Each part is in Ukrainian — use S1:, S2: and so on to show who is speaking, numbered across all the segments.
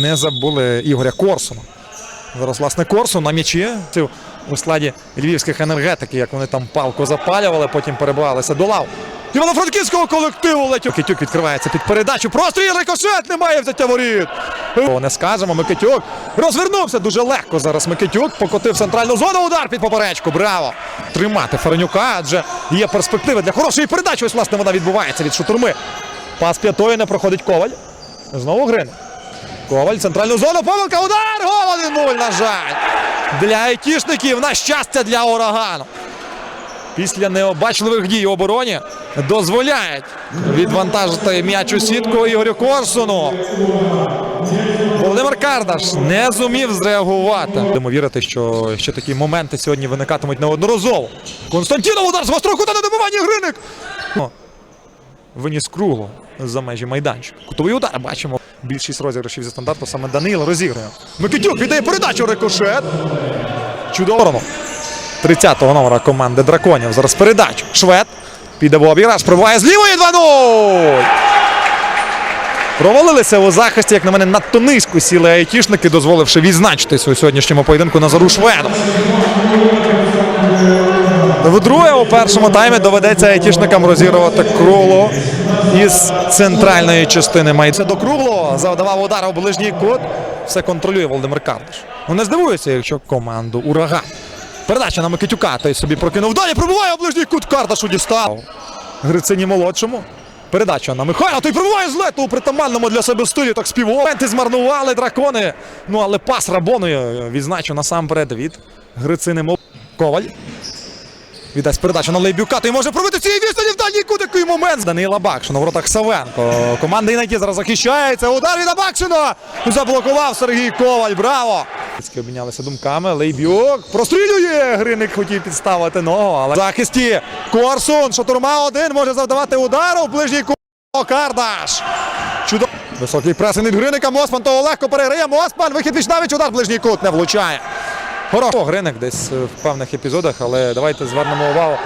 S1: не забули Ігоря Корсуна. Зараз, власне, Корсун на м'ячі у складі львівських енергетиків, як вони там палку запалювали, потім перебувалися до лав. Івано-Франківського колективу летю. Микитюк відкривається під передачу. Простріл рикошет немає взяття воріт. Не скажемо, Микитюк розвернувся дуже легко. Зараз Микитюк покотив центральну зону. Удар під поперечку. Браво! Тримати Ференюка, адже є перспективи для хорошої передачі. Ось, власне, вона відбувається від шутурми. Пас п'ятою не проходить коваль. Знову Грин. Коваль, центральну зону, помилка, удар, гол 1-0, на жаль. Для айтішників, на щастя для урагану. Після необачливих дій у обороні дозволяють відвантажити м'яч у сітку Ігорю Корсуну. Володимир Кардаш не зумів зреагувати. Будемо вірити, що ще такі моменти сьогодні виникатимуть неодноразово. Константінов удар з гострого кута на добиванні Гриник. Виніс кругло за межі майданчика. Кутовий удар бачимо. Більшість розіграшів зі стандарту саме Даниїл розігрує. Микитюк віддає передачу рикошет. Чудово. 30-го номера команди драконів. Зараз передача. Швед. Піде в обіграш. Пробиває з лівої 2-0. Провалилися у захисті, як на мене, надто низько сіли айтішники, дозволивши відзначитись у сьогоднішньому поєдинку Назару Шведу. Вдруге у першому таймі доведеться айтішникам розігрувати кругло із центральної частини майця до круглого. Завдавав удар у ближній кут. Все контролює Володимир Кардаш. Ну не здивуюся, якщо команду ураган. Передача на Микитюка. Той собі прокинув. Далі пробуває у ближній кут. Кардашу дістав. Грицині молодшому. Передача на Михайла. Той пробуває з лету у притаманному для себе стилі. Так співав. Моменти змарнували дракони. Ну але пас Рабоною відзначу насамперед від Грицини. Коваль. Віддасть передачу на Лейбюка. Той може пробити цієї відстані в дальній кут. Який момент. Данила Бакшин у воротах Савенко. Команда Інайті зараз захищається. Удар від Абакшина. Заблокував Сергій Коваль. Браво! Обмінялися думками. Лейбюк прострілює. Гриник хотів підставити ногу, але в захисті Корсун. Шатурма один може завдавати удару. В ближній кут. Кардаш. Чудово. Високий пресинг від Гриника. Мосман того легко переграє. Мосман. Вихід Вічнавич. Удар в ближній кут не влучає. Хорошо, Гриник десь е, в певних епізодах, але давайте звернемо увагу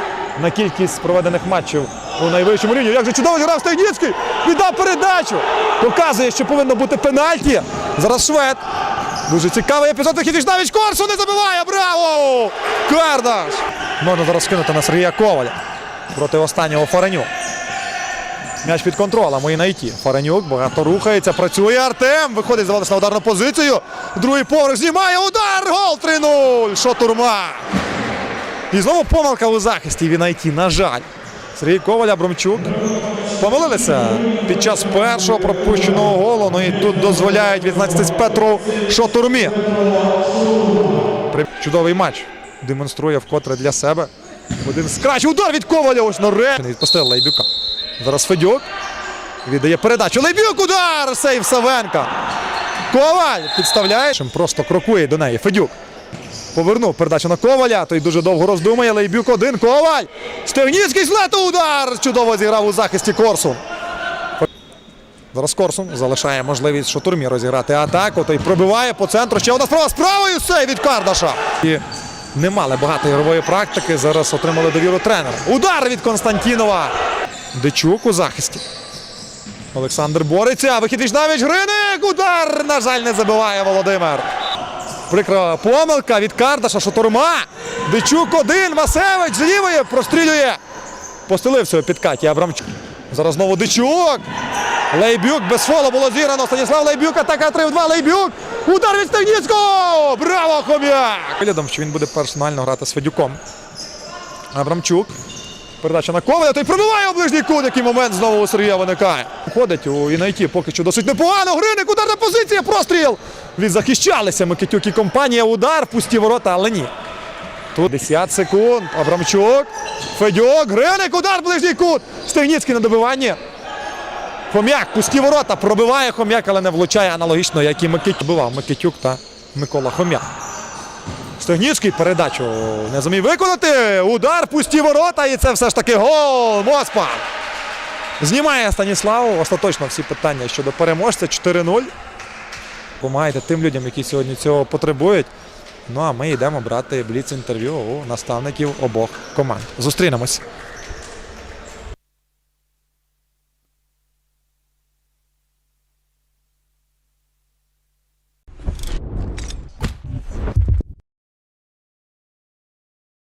S1: на кількість проведених матчів у найвищому рівні. Як же чудово зіграв Стегніцький! Віддав передачу! Показує, що повинно бути пенальті. Зараз швед. Дуже цікавий епізод. Вихід навіть Корсу не забиває! Браво! Кардаш! Можна зараз скинути на Сергія Коваля проти останнього Фареню. М'яч під контролем і найти. Фаренюк багато рухається, працює Артем. Виходить заводиш на ударну позицію. Другий поверх знімає удар. Гол 3-0. Шотурма. І знову помилка у захисті від найти. На жаль. Сергій Коваль, Абрамчук. Помилилися під час першого пропущеного голу. Ну і тут дозволяють відзначитись Петру Шотурмі. Чудовий матч. Демонструє вкотре для себе. Один з кращих. Удар від Коваля. Ось нарешті. Відпустили Лайбюка. Зараз Федюк. Віддає передачу. Лейбюк удар! Сейв Савенка. Коваль підставляє. Просто крокує до неї. Федюк. Повернув передачу на Коваля. Той дуже довго роздумає. Лейбюк один. Коваль. Стегніцький злету удар. Чудово зіграв у захисті Корсун. Зараз Корсун залишає можливість Шатурмі розіграти атаку. Той пробиває по центру. Ще одна справа з правою сейв від Кардаша. І не мали багато ігрової практики. Зараз отримали довіру тренера. Удар від Константінова. Дичук у захисті. Олександр бореться. Вихід Вічнавич Гриник. Удар. На жаль, не забиває Володимир. Прикра помилка від Кардаша. Шатурма. Дичук один. Масевич з лівої прострілює. Постелився у підкаті Абрамчук. Зараз знову Дичук. Лейбюк без фолу було зіграно. Станіслав Лейбюк. Атака 3-2. Лейбюк. Удар від Стегніцького. Браво, Хом'як! Виглядом, що він буде персонально грати з Федюком. Абрамчук. Передача на Коваля, той пробиває у ближній кут, який момент знову у Сергія виникає. Ходить у Інайті поки що досить непогано. Гриник, ударна позиція, простріл. Відзахищалися Микитюк і компанія. Удар, пусті ворота, але ні. Тут 10 секунд. Абрамчук. Федюк. Гриник, удар, ближній кут. Стегніцький на добиванні. Хом'як, пусті ворота. Пробиває Хом'як, але не влучає аналогічно, як і Микитюк. Бивав Микитюк та Микола Хом'як. Стегніцький передачу не зумів виконати. Удар, пусті ворота, і це все ж таки гол. Моспа. Знімає Станіслав. Остаточно всі питання щодо переможця. 4-0. Помагайте тим людям, які сьогодні цього потребують. Ну а ми йдемо брати бліц інтерв'ю у наставників обох команд. Зустрінемось.